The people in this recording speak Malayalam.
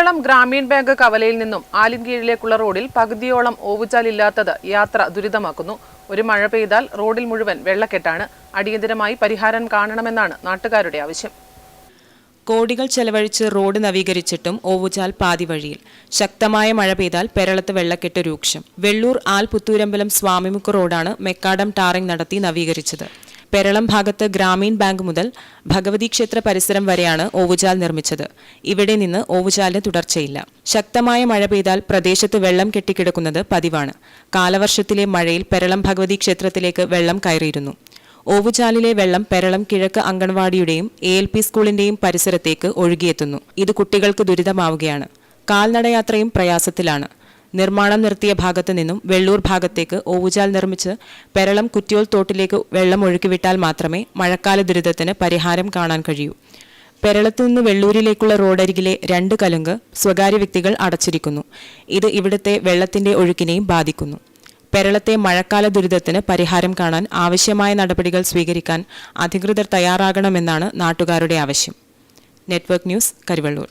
പെരളം ഗ്രാമീൺ ബാങ്ക് കവലയിൽ നിന്നും ആലിൻകീഴിലേക്കുള്ള റോഡിൽ പകുതിയോളം ഓവുചാലില്ലാത്തത് യാത്ര ദുരിതമാക്കുന്നു. ഒരു മഴ പെയ്താൽ റോഡിൽ മുഴുവൻ വെള്ളക്കെട്ടാണ്. അടിയന്തരമായി പരിഹാരം കാണണമെന്നാണ് നാട്ടുകാരുടെ ആവശ്യം. കോടികൾ ചെലവഴിച്ച് റോഡ് നവീകരിച്ചിട്ടും ഓവുചാൽ പാതി വഴിയിൽ. ശക്തമായ മഴ പെയ്താൽ പെരളത്ത് വെള്ളക്കെട്ട് രൂക്ഷം. വെള്ളൂർ ആൽ പുത്തൂരമ്പലം സ്വാമിമുക്ക് റോഡാണ് മെക്കാഡം ടാറിംഗ് നടത്തി നവീകരിച്ചത്. പെരളം ഭാഗത്ത് ഗ്രാമീൺ ബാങ്ക് മുതൽ ഭഗവതി ക്ഷേത്ര പരിസരം വരെയാണ് ഓവുചാൽ നിർമ്മിച്ചത്. ഇവിടെ നിന്ന് ഓവുചാലിന് തുടർച്ചയില്ല. ശക്തമായ മഴ പെയ്താൽ പ്രദേശത്ത് വെള്ളം കെട്ടിക്കിടക്കുന്നത് പതിവാണ്. കാലവർഷത്തിലെ മഴയിൽ പെരളം ഭഗവതി ക്ഷേത്രത്തിലേക്ക് വെള്ളം കയറിയിരുന്നു. ഓവുചാലിലെ വെള്ളം പെരളം കിഴക്ക് അംഗൻവാടിയുടെയും എ എൽ പി സ്കൂളിന്റെയും പരിസരത്തേക്ക് ഒഴുകിയെത്തുന്നു. ഇത് കുട്ടികൾക്ക് ദുരിതമാവുകയാണ്. കാൽനടയാത്രയും പ്രയാസത്തിലാണ്. നിർമ്മാണം നിർത്തിയ ഭാഗത്തു നിന്നും വെള്ളൂർ ഭാഗത്തേക്ക് ഓവുചാൽ നിർമ്മിച്ച് പെരളം കുറ്റിയോൽ തോട്ടിലേക്ക് വെള്ളം ഒഴുക്കിവിട്ടാൽ മാത്രമേ മഴക്കാല ദുരിതത്തിന് പരിഹാരം കാണാൻ കഴിയൂ. പെരളത്തു നിന്ന് വെള്ളൂരിലേക്കുള്ള റോഡരികിലെ രണ്ട് കലുങ്ക് സ്വകാര്യ വ്യക്തികൾ അടച്ചിരിക്കുന്നു. ഇത് ഇവിടുത്തെ വെള്ളത്തിന്റെ ഒഴുക്കിനെയും ബാധിക്കുന്നു. പെരളത്തെ മഴക്കാല ദുരിതത്തിന് പരിഹാരം കാണാൻ ആവശ്യമായ നടപടികൾ സ്വീകരിക്കാൻ അധികൃതർ തയ്യാറാകണമെന്നാണ് നാട്ടുകാരുടെ ആവശ്യം. Network news Karivellur.